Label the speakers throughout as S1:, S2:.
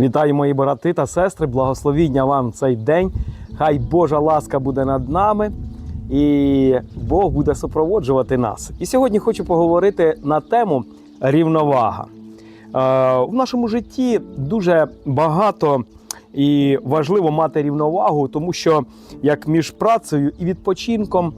S1: Вітаю, мої брати та сестри, благословіння вам цей день. Хай Божа ласка буде над нами і Бог буде супроводжувати нас. І сьогодні хочу поговорити на тему рівновага. Е, в нашому житті дуже багато і важливо мати рівновагу, тому що як між працею і відпочинком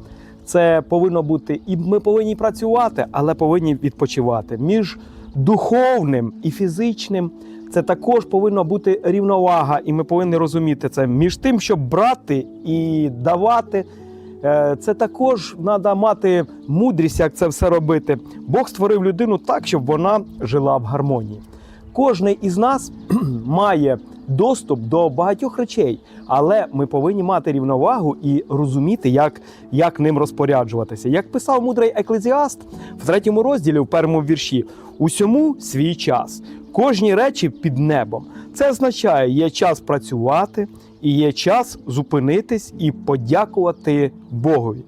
S1: це повинно бути, і ми повинні працювати, але повинні відпочивати. Між духовним і фізичним це також повинна бути рівновага, і ми повинні розуміти це між тим, щоб брати і давати. е, Це також треба мати мудрість, як це все робити. Бог створив людину так, щоб вона жила в гармонії. Кожний із нас має доступ до багатьох речей, але ми повинні мати рівновагу і розуміти, як, як ним розпоряджуватися. Як писав мудрий еклезіаст в третьому розділі, в першому вірші, усьому свій час, кожній речі під небом. Це означає, є час працювати і є час зупинитись і подякувати Богові.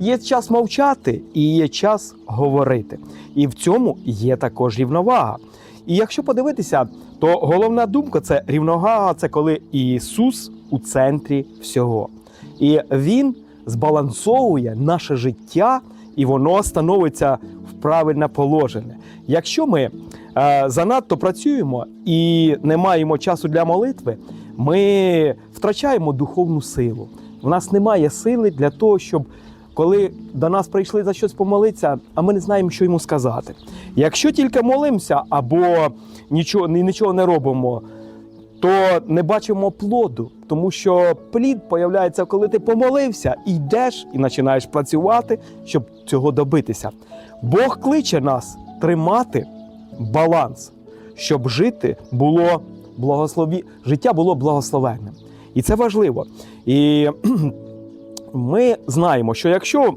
S1: Є час мовчати і є час говорити. І в цьому є також рівновага. І якщо подивитися, то головна думка це рівновага, це коли Ісус у центрі всього. І Він збалансовує наше життя, і воно становиться в правильне положення. Якщо ми е, занадто працюємо і не маємо часу для молитви, ми втрачаємо духовну силу. У нас немає сили для того, щоб коли до нас прийшли за щось помолитися, а ми не знаємо, що йому сказати. Якщо тільки молимося або нічого, нічого не робимо, то не бачимо плоду, тому що плід появляється, коли ти помолився, і йдеш і починаєш працювати, щоб цього добитися. Бог кличе нас тримати баланс, щоб жити було благослові... життя було благословенним. І це важливо. І ми знаємо, що якщо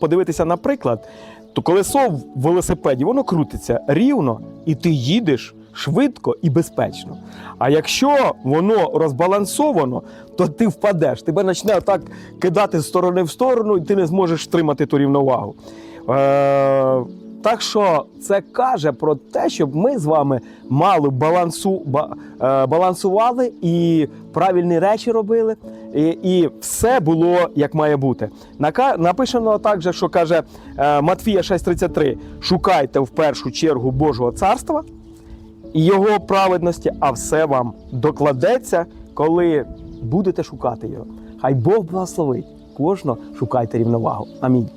S1: подивитися на приклад, то колесо в велосипеді воно крутиться рівно, і ти їдеш швидко і безпечно. А якщо воно розбалансовано, то ти впадеш. Тебе почне так кидати з сторони в сторону, і ти не зможеш тримати ту рівновагу. Е- так що це каже про те, щоб ми з вами мало балансу, е, балансували і правильні речі робили, і, і все було як має бути. Написано також, що каже е, Матфія 6:33: шукайте в першу чергу Божого царства і його праведності, а все вам докладеться, коли будете шукати його. Хай Бог благословить. Кожного шукайте рівновагу. Амінь.